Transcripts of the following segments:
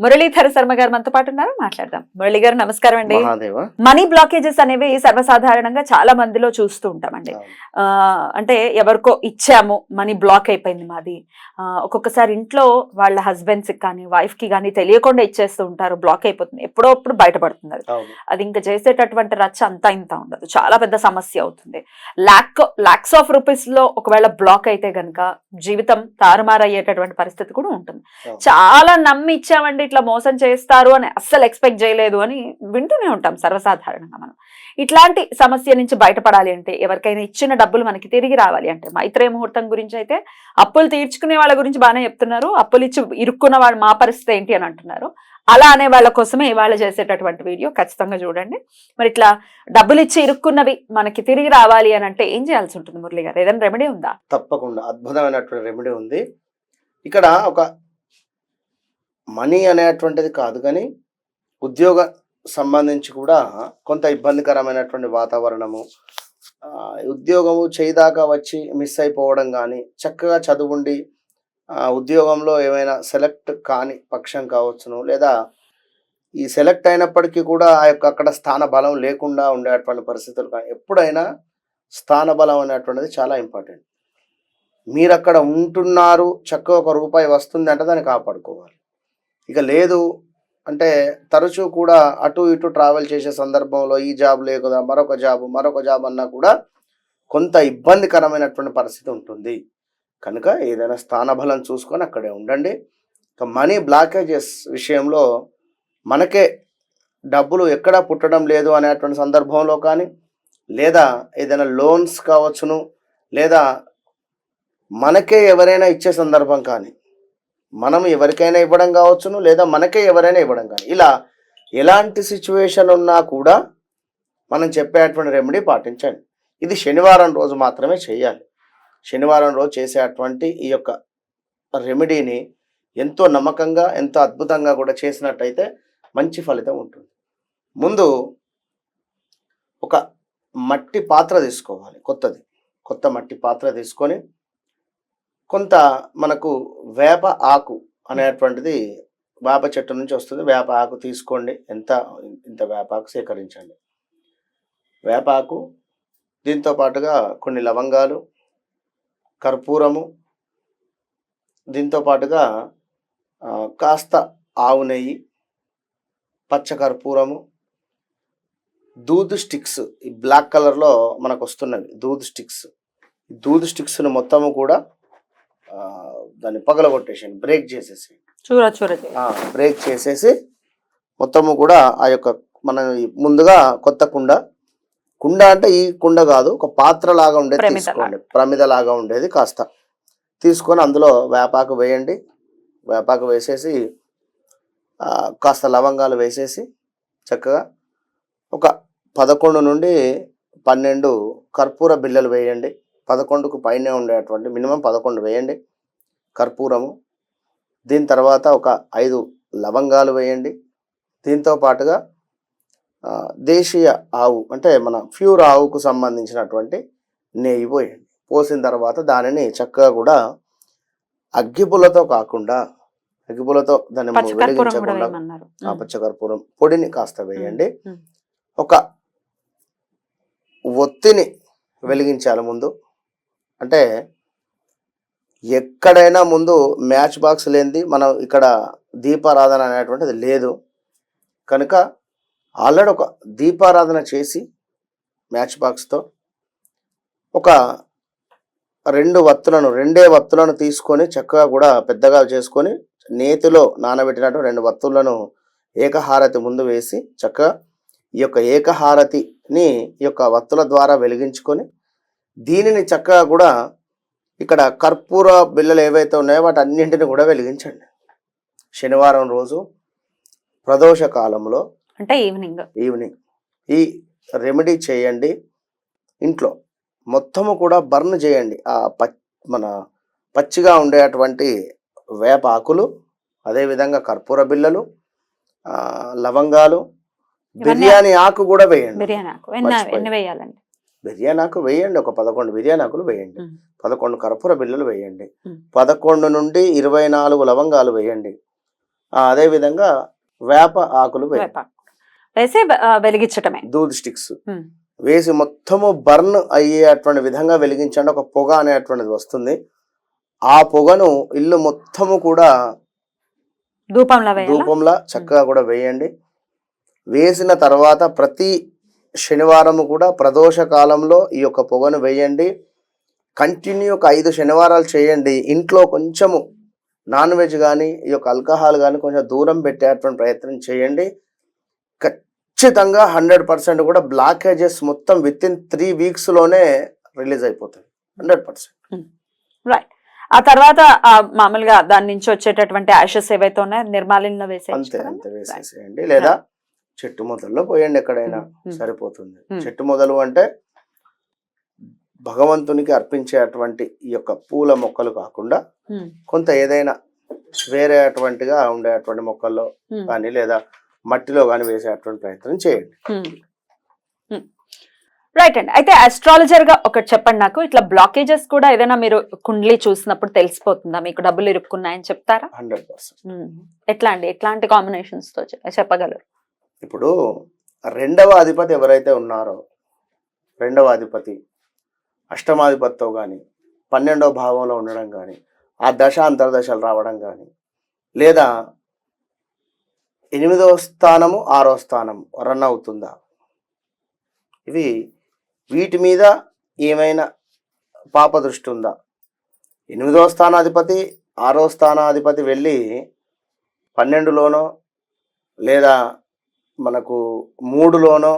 మురళీధర శర్మ గారు మనతో పాటు ఉన్నారు. మాట్లాడదాం. మురళి గారు నమస్కారం అండి. మనీ బ్లాకేజెస్ అనేవి సర్వసాధారణంగా చాలా మందిలో చూస్తూ ఉంటామండి. ఆ, అంటే ఎవరికో ఇచ్చాము మనీ బ్లాక్ అయిపోయింది మాది. ఒక్కొక్కసారి ఇంట్లో వాళ్ళ హస్బెండ్స్ కానీ వైఫ్కి కానీ తెలియకుండా ఇచ్చేస్తూ ఉంటారు బ్లాక్ అయిపోతుంది. ఎప్పుడో అప్పుడు బయటపడుతుంది అది. అది ఇంకా చేసేటటువంటి రచ్చ అంతా ఇంత ఉండదు. చాలా పెద్ద సమస్య అవుతుంది. లాక్ లాక్స్ ఆఫ్ రూపీస్లో ఒకవేళ బ్లాక్ అయితే గనుక జీవితం తారుమారయ్యేటటువంటి పరిస్థితి కూడా ఉంటుంది. చాలా నమ్మి ఇచ్చామండి ఇట్లా మోసం చేస్తారు అని అస్సలు ఎక్స్పెక్ట్ చేయలేదు అని వింటూనే ఉంటాం సర్వసాధారణంగా మనం. ఇట్లాంటి సమస్య నుంచి బయటపడాలి అంటే ఎవరికైనా ఇచ్చిన డబ్బులు మనకి తిరిగి రావాలి అంటే మైత్రే ముహూర్తం గురించి అయితే అప్పులు తీర్చుకునే వాళ్ళ గురించి బాగానే చెప్తున్నారు. అప్పులు ఇచ్చి ఇరుక్కున్న వాళ్ళు మా పరిస్థితి ఏంటి అని అంటున్నారు. అలా అనే వాళ్ళ కోసమే ఇవాళ చేసేటటువంటి వీడియో ఖచ్చితంగా చూడండి. మరి ఇట్లా డబ్బులు ఇచ్చి ఇరుక్కున్నవి మనకి తిరిగి రావాలి అని అంటే ఏం చేయాల్సి ఉంటుంది మురళి గారు? ఏదైనా రెమెడీ ఉందా? తప్పకుండా. అద్భుతమైనటువంటి రెమెడీ ఉంది. ఇక్కడ ఒక మనీ అనేటువంటిది కాదు కానీ ఉద్యోగ సంబంధించి కూడా కొంత ఇబ్బందికరమైనటువంటి వాతావరణము ఉద్యోగము చేయిదాకా వచ్చి మిస్ అయిపోవడం కానీ చక్కగా చదువుండి ఉద్యోగంలో ఏమైనా సెలెక్ట్ కాని పక్షం కావచ్చును లేదా ఈ సెలెక్ట్ అయినప్పటికీ కూడా ఆ యొక్క అక్కడ స్థాన బలం లేకుండా ఉండేటువంటి పరిస్థితులు కానీ ఎప్పుడైనా స్థాన బలం అనేటువంటిది చాలా ఇంపార్టెంట్. మీరు అక్కడ ఉంటున్నారు చక్కగా ఒక రూపాయి వస్తుంది అంటే దాన్ని కాపాడుకోవాలి. ఇక లేదు అంటే తరచూ కూడా అటు ఇటు ట్రావెల్ చేసే సందర్భంలో ఈ జాబ్ లేకుదా మరొక జాబ్ మరొక జాబ్ అన్నా కూడా కొంత ఇబ్బందికరమైనటువంటి పరిస్థితి ఉంటుంది. కనుక ఏదైనా స్థానబలం చూసుకొని అక్కడే ఉండండి. ఇక మనీ బ్లాకేజెస్ విషయంలో మనకే డబ్బులు ఎక్కడ పుట్టడం లేదు అనేటువంటి సందర్భంలో కానీ లేదా ఏదైనా లోన్స్ కావచ్చును లేదా మనకే ఎవరైనా ఇచ్చే సందర్భం కానీ మనం ఎవరికైనా ఇవ్వడం కావచ్చును లేదా మనకే ఎవరైనా ఇవ్వడం కానీ. ఇలా ఎలాంటి సిచ్యువేషన్ ఉన్నా కూడా మనం చెప్పేటువంటి రెమెడీ పాటించండి. ఇది శనివారం రోజు మాత్రమే చేయాలి. శనివారం రోజు చేసేటువంటి ఈ యొక్క రెమెడీని ఎంతో నమ్మకంగా ఎంతో అద్భుతంగా కూడా చేసినట్టయితే మంచి ఫలితం ఉంటుంది. ముందు ఒక మట్టి పాత్ర తీసుకోవాలి కొత్తది. కొత్త మట్టి పాత్ర తీసుకొని కొంత మనకు వేప ఆకు అనేటువంటిది వేప చెట్టు నుంచి వస్తుంది. వేప ఆకు తీసుకోండి. ఎంత ఇంత వేప ఆకు సేకరించండి. వేప ఆకు దీంతో పాటుగా కొన్ని లవంగాలు కర్పూరము దీంతో పాటుగా కాస్త ఆవు నెయ్యి పచ్చ కర్పూరము దూద్ స్టిక్స్. ఈ బ్లాక్ కలర్లో మనకు వస్తున్నవి దూద్ స్టిక్స్. దూదు దూద్ మొత్తము కూడా దాన్ని పగలగొట్టేసేయండి బ్రేక్ చేసేసి చూర చూర బ్రేక్ చేసేసి మొత్తము కూడా ఆ యొక్క మన ముందుగా కొత్త కుండ. కుండ అంటే ఈ కుండ కాదు ఒక పాత్ర లాగా ఉండేది తీసుకోండి. ప్రమిద లాగా ఉండేది కాస్త. తీసుకొని అందులో వేపాకు వేయండి. వేపాకు వేసేసి కాస్త లవంగాలు వేసేసి చక్కగా ఒక పదకొండు నుండి పన్నెండు కర్పూర బిళ్ళలు వేయండి. పదకొండుకు పైనే ఉండేటువంటి మినిమం పదకొండు వేయండి. కర్పూరము. దీని తర్వాత ఒక ఐదు లవంగాలు వేయండి. దీంతో పాటుగా దేశీయ ఆవు అంటే మన ప్యూర్ ఆవుకు సంబంధించినటువంటి నెయ్యి పోయండి. పోసిన తర్వాత దానిని చక్కగా కూడా అగ్గిపుల్లతో కాకుండా అగ్గిపుల్లతో దాన్ని వెలిగించకుండా ఆ పచ్చకర్పూరం పొడిని కాస్త వేయండి. ఒక ఒత్తిని వెలిగించాలి ముందు. అంటే ఎక్కడైనా ముందు మ్యాచ్ బాక్స్ లేనిది మనం ఇక్కడ దీపారాధన అనేటువంటిది లేదు. కనుక ఆల్రెడీ ఒక దీపారాధన చేసి మ్యాచ్ బాక్స్తో ఒక రెండు వత్తులను రెండే వత్తులను తీసుకొని చక్కగా కూడా పెద్దగా చేసుకొని నేతిలో నానబెట్టినట్టు రెండు వత్తులను ఏకహారతి ముందు వేసి చక్కగా ఈ యొక్క ఏకహారతిని ఈ యొక్క వత్తుల ద్వారా వెలిగించుకొని దీనిని చక్కగా కూడా ఇక్కడ కర్పూర బిళ్ళలు ఏవైతే ఉన్నాయో వాటి అన్నింటిని కూడా వెలిగించండి. శనివారం రోజు ప్రదోష కాలంలో అంటే ఈవినింగ్. ఈవినింగ్. ఈ రెమెడీ చేయండి. ఇంట్లో మొత్తము కూడా బర్న్ చేయండి. ఆ ప మన పచ్చిగా ఉండేటువంటి వేప ఆకులు అదేవిధంగా కర్పూర బిళ్ళలు లవంగాలు బిర్యానీ ఆకు కూడా వేయండి. బిర్యానీ ఆకు. ఎన్ని వేయాలండి? బిర్యానీ ఆకు వేయండి ఒక పదకొండు బిర్యానీ ఆకులు వేయండి. పదకొండు కర్పూర బిళ్ళలు వేయండి. పదకొండు నుండి ఇరవై నాలుగు లవంగాలు వేయండి. అదేవిధంగా వేప ఆకులు వేసి వెలిగించటమే. దూద్ స్టిక్స్. వేసి మొత్తము బర్న్ అయ్యేటువంటి విధంగా వెలిగించండి. ఒక పొగ అనేటువంటిది వస్తుంది. ఆ పొగను ఇల్లు మొత్తము కూడా ధూపంలో ధూపంలా చక్కగా కూడా వేయండి. వేసిన తర్వాత ప్రతి శనివారము కూడా ప్రదోష కాలంలో ఈ యొక్క పొగను వేయండి. కంటిన్యూ ఒక ఐదు శనివారాలు చేయండి. ఇంట్లో కొంచెము నాన్ వెజ్ కానీ ఈ యొక్క ఆల్కహాల్ కానీ కొంచెం దూరం పెట్టేటువంటి ప్రయత్నం చేయండి. ఖచ్చితంగా హండ్రెడ్ పర్సెంట్ కూడా బ్లాకేజెస్ మొత్తం విత్ ఇన్ త్రీ వీక్స్లోనే రిలీజ్ అయిపోతుంది హండ్రెడ్ పర్సెంట్. రైట్ ఆ తర్వాత మామూలుగా దాని నుంచి వచ్చేటటువంటి యాషెస్ ఏవైతే ఉన్నాయో నిర్మాలిన్లో వేసే అంతే అంతే వేసేసేయండి. లేదా చెట్టు మొదల్లో పోయండి ఎక్కడైనా. సరిపోతుంది. చెట్టు మొదలు అంటే భగవంతునికి అర్పించేటువంటి ఈ యొక్క పూల మొక్కలు కాకుండా కొంత ఏదైనా వేరే అటువంటిగా ఉండేటువంటి మొక్కల్లో కానీ లేదా మట్టిలో కానీ వేసేటువంటి ప్రయత్నం చేయండి. రైట్ అండి. అయితే అస్ట్రాలజర్గా ఒకటి చెప్పండి నాకు. ఇట్లా బ్లాకేజెస్ కూడా ఏదైనా మీరు కుండ్లీ చూసినప్పుడు తెలిసిపోతుందా? మీకు డబ్బులు ఇరుక్కున్నాయని చెప్తారా? Hundred percent. ఎట్లా అండి? ఎట్లాంటి కాంబినేషన్స్తో చెప్పగలరు? ఇప్పుడు రెండవ అధిపతి ఎవరైతే ఉన్నారో రెండవ అధిపతి అష్టమాధిపతితో కానీ పన్నెండవ భావంలో ఉండడం కానీ ఆ దశ అంతర్దశలు రావడం కానీ లేదా ఎనిమిదవ స్థానము ఆరో స్థానం రన్ అవుతుందా? ఇవి వీటి మీద ఏమైనా పాప దృష్టి ఉందా? ఎనిమిదవ స్థానాధిపతి ఆరో స్థానాధిపతి వెళ్ళి పన్నెండులోనో లేదా మనకు మూడులోనో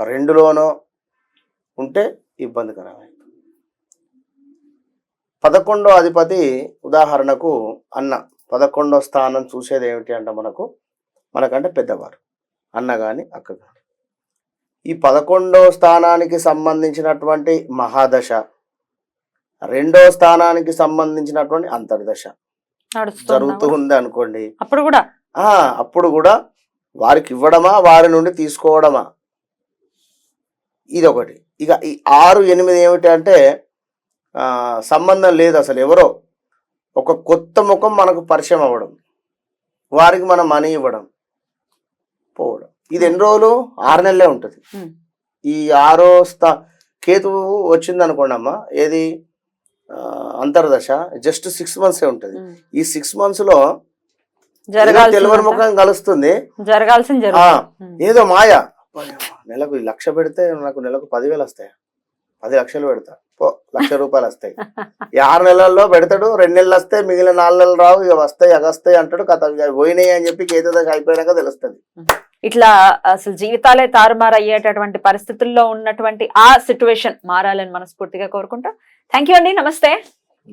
రెండులోనో ఉంటే ఇబ్బందికరమే పదకొండో అధిపతి ఉదాహరణకు అన్న. పదకొండో స్థానం చూసేది ఏమిటి అంటే మనకు మనకంటే పెద్దవారు. అన్న కానీ అక్క కానీ ఈ పదకొండో స్థానానికి సంబంధించినటువంటి మహాదశ రెండో స్థానానికి సంబంధించినటువంటి అంతర్దశ జరుగుతూ? ఉంది అనుకోండి. అప్పుడు కూడా? ఆ, అప్పుడు కూడా వారికి ఇవ్వడమా? వారి నుండి తీసుకోవడమా? ఇది ఒకటి ఇక ఈ ఆరు ఎనిమిది ఏమిటి అంటే ఆ, సంబంధం లేదు అసలు ఎవరో. ఒక కొత్త ముఖం మనకు పరిచయం అవ్వడం. వారికి మనం మనీ ఇవ్వడం. పోవడం. ఇది ఎన్ని రోజులు? ఆరు నెలలే ఉంటుంది. ఈ ఆరో స్థా కేతువు వచ్చింది అనుకోండి అమ్మా ఏది? అంతర్దశ. జస్ట్ సిక్స్ మంత్సే ఉంటుంది. ఈ సిక్స్ మంత్స్ జరగాల్సిన ముఖం కలుస్తుంది. జరగాల్సిన ఏదో మాయ. నెలకు లక్ష పెడితే నాకు నెలకు పదివేలు వస్తాయి? పది లక్షలు పెడతా. పో లక్ష రూపాయలు వస్తాయి. ఆరు నెలల్లో పెడతాడు రెండు నెలలు వస్తాయి మిగిలిన నాలుగు నెలలు రావు ఇక వస్తాయి అగ వస్తాయి అంటాడు కథ పోయినాయి అని చెప్పి కేతో దశ అయిపోయినాక తెలుస్తుంది. ఇట్లా అసలు జీవితాలే తారుమారు అయ్యేటటువంటి పరిస్థితుల్లో ఉన్నటువంటి ఆ సిచ్యువేషన్ మారాలని మనస్ఫూర్తిగా కోరుకుంటా. థ్యాంక్ యూ అండి నమస్తే.